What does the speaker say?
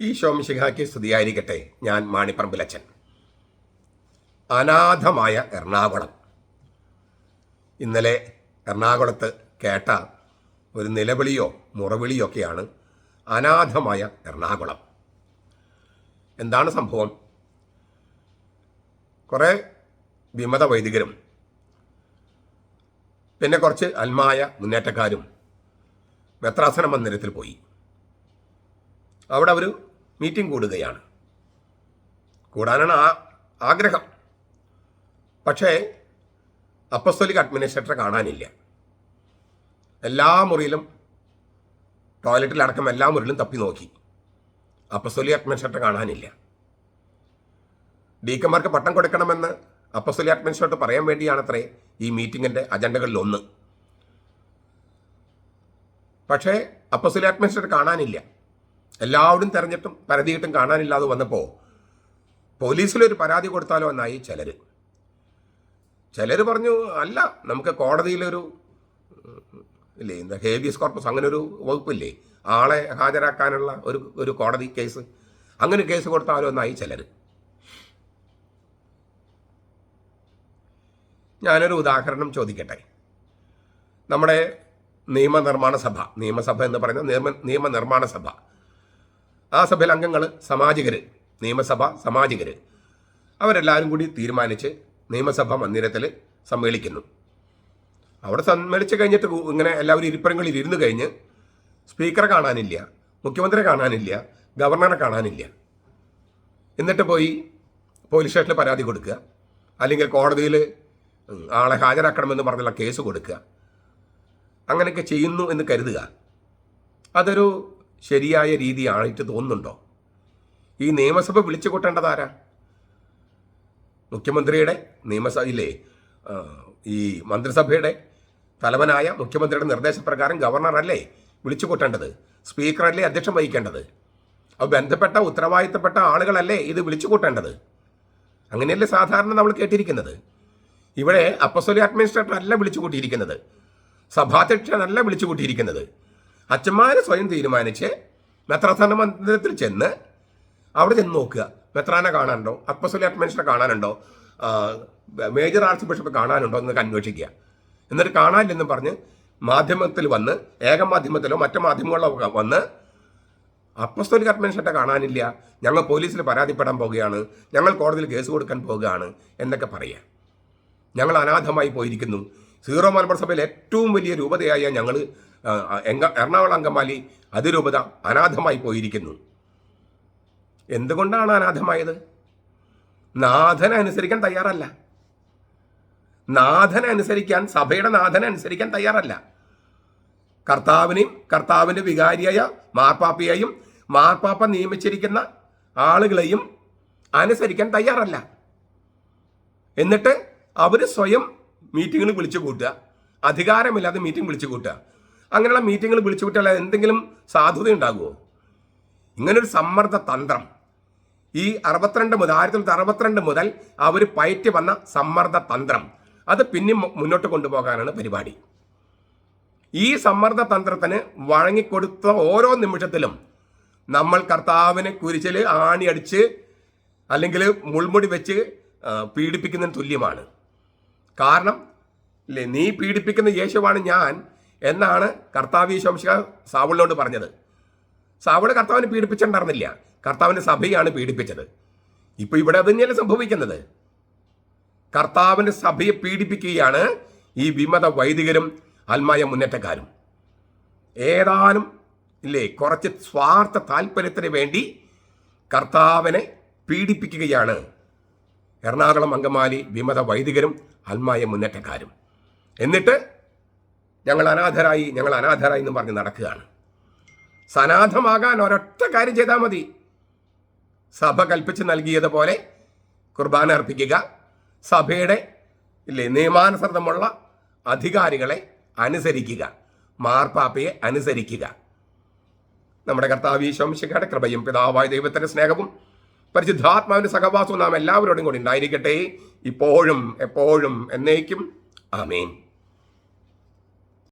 ഈ ശോമിശിഖാക്ക് സ്തുതിയായിരിക്കട്ടെ. ഞാൻ മാണിപ്പറമ്പിലച്ചൻ അനാഥമായ എറണാകുളം. ഇന്നലെ എറണാകുളത്ത് കേട്ട ഒരു നിലവിളിയോ മുറവിളിയോ ഒക്കെയാണ് അനാഥമായ എറണാകുളം. എന്താണ് സംഭവം? കുറേ വിമത വൈദികരും പിന്നെ കുറച്ച് അൽമായ മുന്നേറ്റക്കാരും മെത്രാസന മന്ദിരത്തിൽ പോയി. അവിടെ അവർ മീറ്റിംഗ് കൂടുകയാണ്. കൂടാനാണ് ആ ആഗ്രഹം. പക്ഷേ അപ്പസ്തോലിക് അഡ്മിനിസ്ട്രേറ്റർ കാണാനില്ല. എല്ലാ മുറിയിലും ടോയ്ലറ്റിലടക്കം എല്ലാ മുറിയിലും തപ്പി നോക്കി. അപ്പസ്തോലിക് അഡ്മിനിസ്ട്രേറ്റർ കാണാനില്ല. ഡീക്കന്മാർക്ക് പട്ടം കൊടുക്കണമെന്ന് അപ്പസ്തോലിക് അഡ്മിനിസ്ട്രേറ്റർ പറയാൻ വേണ്ടിയാണത്രേ ഈ മീറ്റിങ്ങിന്റെ അജണ്ടകളിൽ ഒന്ന് പക്ഷേ അപ്പസ്തോലിക് അഡ്മിനിസ്ട്രേറ്റർ കാണാനില്ല. എല്ലാവരും തെരഞ്ഞിട്ടും പരതിയിട്ടും കാണാനില്ലാതെ വന്നപ്പോൾ പോലീസിലൊരു പരാതി കൊടുത്താലോ എന്നായി ചിലർ ചിലർ പറഞ്ഞു അല്ല നമുക്ക് കോടതിയിലൊരു ഇല്ലേ എന്താ ഹേബിയസ് കോർപ്പസ് അങ്ങനെ ഒരു വകുപ്പില്ലേ ആളെ ഹാജരാക്കാനുള്ള ഒരു ഒരു കോടതി കേസ് അങ്ങനെ കേസ് കൊടുത്താലോ എന്നായി ചിലർ ഞാനൊരു ഉദാഹരണം ചോദിക്കട്ടെ. നമ്മുടെ നിയമനിർമ്മാണ സഭ നിയമസഭ എന്ന് പറയുന്ന നിയമ നിയമനിർമ്മാണ സഭ ആ സഭയിലെ അംഗങ്ങൾ സമാജികർ നിയമസഭ സമാജികർ അവരെല്ലാവരും കൂടി തീരുമാനിച്ച് നിയമസഭ മന്ദിരത്തിൽ സമ്മേളിക്കുന്നു. അവിടെ സമ്മേളിച്ച് കഴിഞ്ഞിട്ട് ഇങ്ങനെ എല്ലാവരും ഇരിപ്പിടങ്ങളിൽ ഇരുന്ന് കഴിഞ്ഞ് സ്പീക്കറെ കാണാനില്ല മുഖ്യമന്ത്രിയെ കാണാനില്ല ഗവർണറെ കാണാനില്ല. എന്നിട്ട് പോയി പോലീസ് സ്റ്റേഷനിൽ പരാതി കൊടുക്കുക. അല്ലെങ്കിൽ കോടതിയിൽ ആളെ ഹാജരാക്കണമെന്ന് പറഞ്ഞുള്ള കേസ് കൊടുക്കുക. അങ്ങനെയൊക്കെ ചെയ്യുന്നു എന്ന് കരുതുക. അതൊരു ശരിയായ രീതിയായിട്ട് തോന്നുന്നുണ്ടോ? ഈ നിയമസഭ വിളിച്ചു കൂട്ടേണ്ടത് ആരാ? മുഖ്യമന്ത്രിയുടെ നിയമസഭയിലെ ഈ മന്ത്രിസഭയുടെ തലവനായ മുഖ്യമന്ത്രിയുടെ നിർദ്ദേശപ്രകാരം ഗവർണറല്ലേ വിളിച്ചു കൂട്ടേണ്ടത്? സ്പീക്കറല്ലേ അധ്യക്ഷം വഹിക്കേണ്ടത്? അപ്പോൾ ബന്ധപ്പെട്ട ഉത്തരവാദിത്തപ്പെട്ട ആളുകളല്ലേ ഇത് വിളിച്ചു കൂട്ടേണ്ടത്? അങ്ങനെയല്ലേ സാധാരണ നമ്മൾ കേട്ടിരിക്കുന്നത്. ഇവിടെ അപ്പസോലി അഡ്മിനിസ്ട്രേറ്റർ അല്ല വിളിച്ചു കൂട്ടിയിരിക്കുന്നത്. സഭാധ്യക്ഷനല്ല വിളിച്ചു കൂട്ടിയിരിക്കുന്നത്. അച്ഛന്മാർ സ്വയം തീരുമാനിച്ച് മെത്രാസ്ഥാന മന്ദിരത്തിൽ ചെന്ന് അവിടെ ചെന്ന് നോക്കുക. മെത്രാനെ കാണാനുണ്ടോ? അപ്പസോലി അഡ്മിനിസ്റ്റർ കാണാനുണ്ടോ? മേജർ ആർച്ച് ബിഷപ്പ് കാണാനുണ്ടോ എന്നൊക്കെ അന്വേഷിക്കുക. എന്നിട്ട് കാണാനില്ലെന്ന് പറഞ്ഞ് മാധ്യമത്തിൽ വന്ന് ഏക മാധ്യമത്തിലോ മറ്റു മാധ്യമങ്ങളിലോ വന്ന് അപ്പസ്തോലിക് അഡ്മിനിസ്ട്രേറ്റർ കാണാനില്ല. ഞങ്ങൾ പോലീസിൽ പരാതിപ്പെടാൻ പോവുകയാണ്. ഞങ്ങൾ കോടതിയിൽ കേസ് കൊടുക്കാൻ പോവുകയാണ് എന്നൊക്കെ പറയുക. ഞങ്ങൾ അനാഥമായി പോയിരിക്കുന്നു. സീറോ മലബാർ സഭയിൽ ഏറ്റവും വലിയ രൂപതയായ ഞങ്ങൾ എറണാകുളം അങ്കമാലി അതിരൂപത അനാഥമായി പോയിരിക്കുന്നു. എന്തുകൊണ്ടാണ് അനാഥമായത്? നാഥനെ അനുസരിക്കാൻ തയ്യാറല്ല. നാഥനെ അനുസരിക്കാൻ സഭയുടെ നാഥനെ അനുസരിക്കാൻ തയ്യാറല്ല. കർത്താവിനെയും കർത്താവിന്റെ വികാരിയായ മാർപ്പാപ്പയെയും മാർപ്പാപ്പ നിയമിച്ചിരിക്കുന്ന ആളുകളെയും അനുസരിക്കാൻ തയ്യാറല്ല. എന്നിട്ട് അവർ സ്വയം മീറ്റിങ്ങിൽ വിളിച്ചു കൂട്ടുക. അധികാരമില്ലാതെ മീറ്റിംഗ് വിളിച്ചു കൂട്ടുക. അങ്ങനെയുള്ള മീറ്റിങ്ങുകൾ വിളിച്ചു വിട്ടാൽ എന്തെങ്കിലും സാധുത ഉണ്ടാകുമോ ഇങ്ങനൊരു സമ്മർദ്ദ തന്ത്രം. ഈ അറുപത്തിരണ്ട് മുതൽ ആയിരത്തി തൊള്ളായിരത്തി അറുപത്തിരണ്ട് മുതൽ അവർ പയറ്റി വന്ന സമ്മർദ്ദ തന്ത്രം. അത് പിന്നെ മുന്നോട്ട് കൊണ്ടുപോകാനാണ് പരിപാടി. ഈ സമ്മർദ്ദ തന്ത്രത്തിന് വഴങ്ങിക്കൊടുത്ത ഓരോ നിമിഷത്തിലും നമ്മൾ കർത്താവിനെ കുരിശിൽ ആണിയടിച്ച് അല്ലെങ്കിൽ മുൾമുടി വെച്ച് പീഡിപ്പിക്കുന്നതിന് തുല്യമാണ്. കാരണം നീ പീഡിപ്പിക്കുന്ന യേശുവാണ് ഞാൻ എന്നാണ് കർത്താവ് ഈശോംശ സാവുളിനോട് പറഞ്ഞത്. സാവുൾ കർത്താവിനെ പീഡിപ്പിച്ചിട്ടുണ്ടായിരുന്നില്ല. കർത്താവിന്റെ സഭയാണ് പീഡിപ്പിച്ചത്. ഇപ്പൊ ഇവിടെ അത് തന്നെയല്ലേ സംഭവിക്കുന്നത്. കർത്താവിന്റെ സഭയെ പീഡിപ്പിക്കുകയാണ് ഈ വിമത വൈദികരും ആത്മായ മുന്നേറ്റക്കാരും. ഏതാനും ഇല്ലേ കുറച്ച് സ്വാർത്ഥ താല്പര്യത്തിന് വേണ്ടി കർത്താവിനെ പീഡിപ്പിക്കുകയാണ് എറണാകുളം അങ്കമാലി വിമത വൈദികരും ആത്മായ മുന്നേറ്റക്കാരും. എന്നിട്ട് ഞങ്ങൾ അനാഥരായി ഞങ്ങൾ അനാഥരായി എന്ന് പറഞ്ഞ് നടക്കുകയാണ്. സനാഥമാകാൻ ഒരൊറ്റ കാര്യം ചെയ്താൽ മതി. സഭ കൽപ്പിച്ച് നൽകിയതുപോലെ കുർബാന അർപ്പിക്കുക സഭയുടെ ഇല്ലേ നിയമാനുസൃതമുള്ള അധികാരികളെ അനുസരിക്കുക മാർപ്പാപ്പയെ അനുസരിക്കുക. നമ്മുടെ കർത്താവ് ശംശിക്കയുടെ കൃപയും പിതാവായ ദൈവത്തിന്റെ സ്നേഹവും പരിശുദ്ധാത്മാവിന്റെ സഹവാസവും നാം എല്ലാവരോടും കൂടി ഉണ്ടായിരിക്കട്ടെ. ഇപ്പോഴും എപ്പോഴും എന്നേക്കും. ആമേൻ.